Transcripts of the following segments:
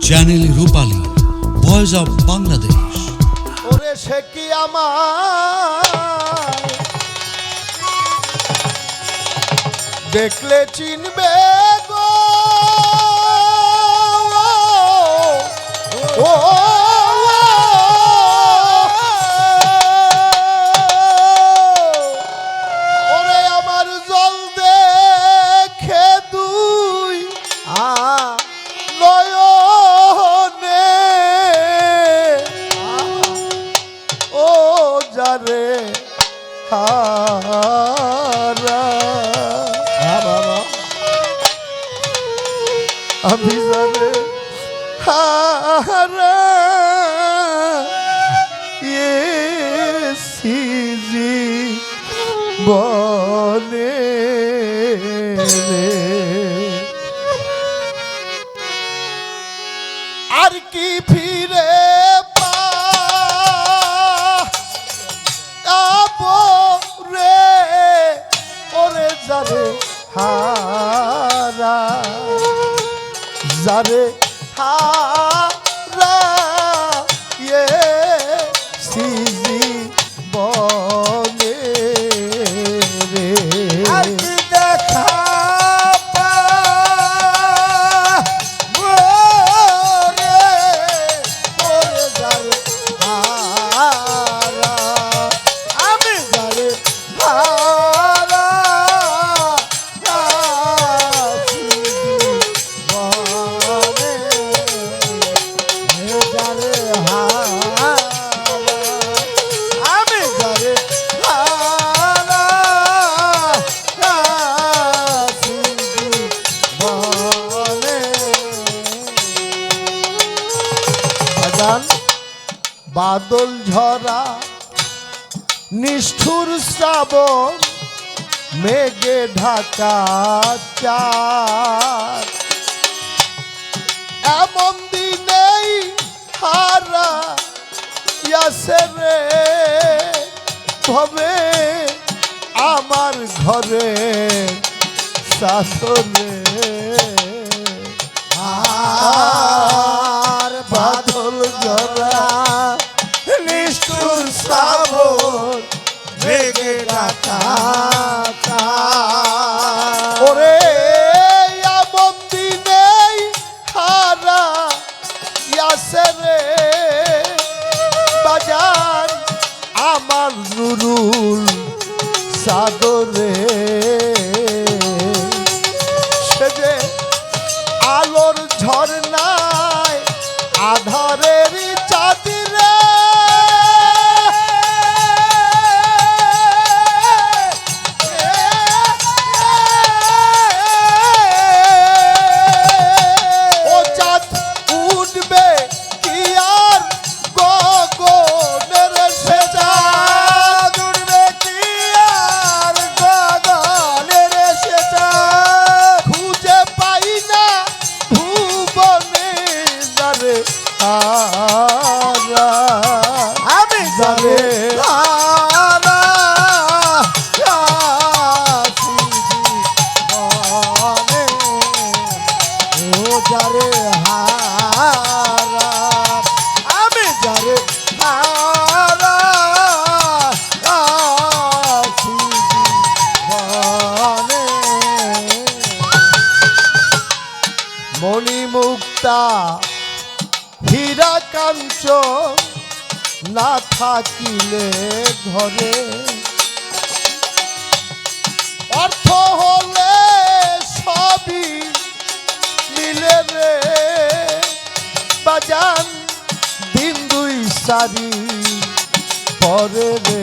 Channel Rupali voice of Bangladesh ওরে সে কি আমার দেখলে চিনবে যারে হারা। আমি যারে হারা। সিজি বনে রে। আর কি ফিরে যারে হারা বাদল ঝরা নিষ্ঠুর শ্রাবণ মেঘে ঢাকা চাঁদ। এমন দিনেই হারা ইয়াসে রে তবে আমার ঘরে সাথরে আর বাদল জরা মেঘে মণিমুক্তা হীরা কাঞ্চ না থাকিলে ঘরে? অর্থ হলে সবই মিলে রে। বাজান দিন দুই সারি পরে রে।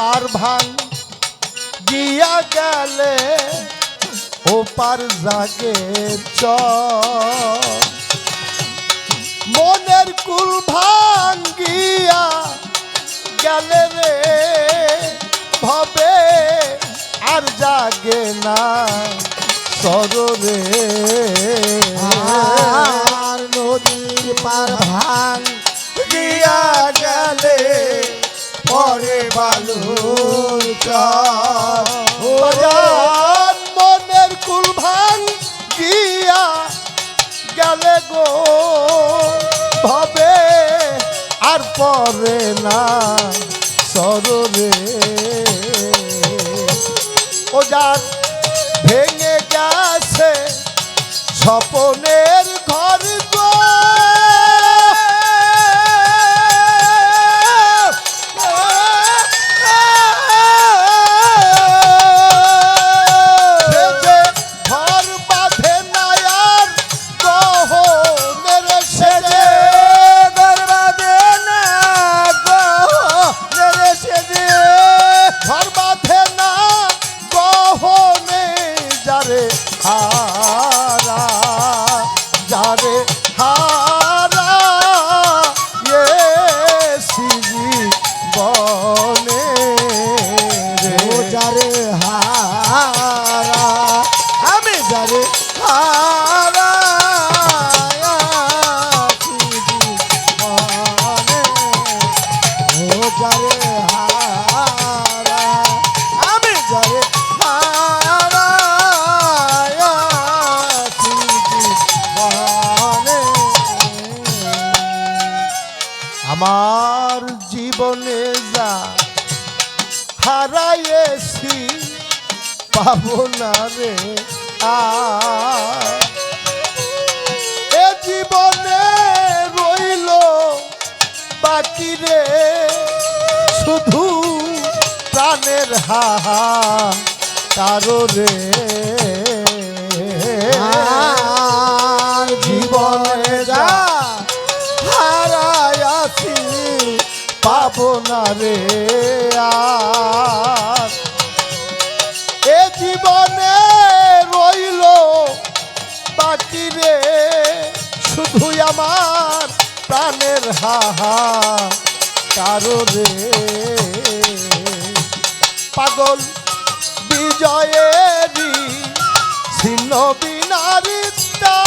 পার ভান গিয়া গেলে, ও পার জাগে চ। মনের কুল ভাঙ্গিয়া গেলে রে, ভবে আর জাগে না সররে আর নদীর পার ভাঙ চর মনের কুল ভাঙ গিয়া গেলে গো। ভবে আর পরে না সররে ও যার ভেঙে গেছে স্বপনের ঘর আমার জীবনে যা হারাইয়েছি পাবো না রে। এ জীবনে রইল বাকি রে। শুধু প্রাণের হাহা কারও রে জীবনে যা হারায়াছি পাবো না রে। আর রে শুধু আমার প্রাণের হাহা কারও রে পাগল বিজয়েরই ছিন্ন বিনারিতা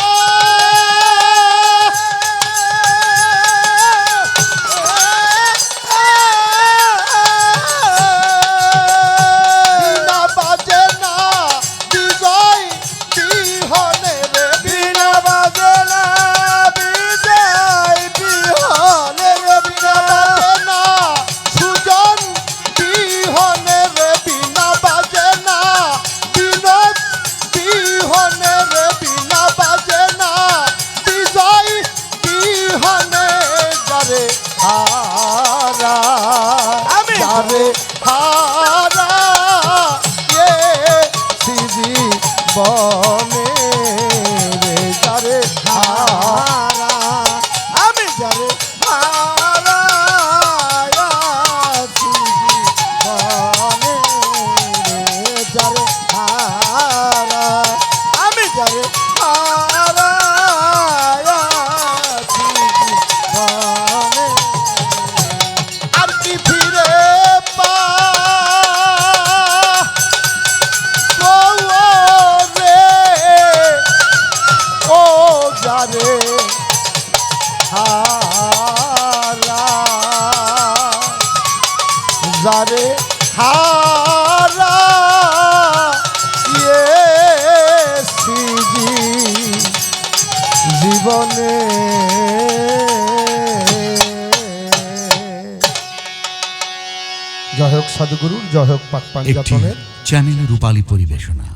সাধুগুরুর জয় হোক পাক পাঞ্জাতনের চ্যানেল রূপালী পরিবেশনা।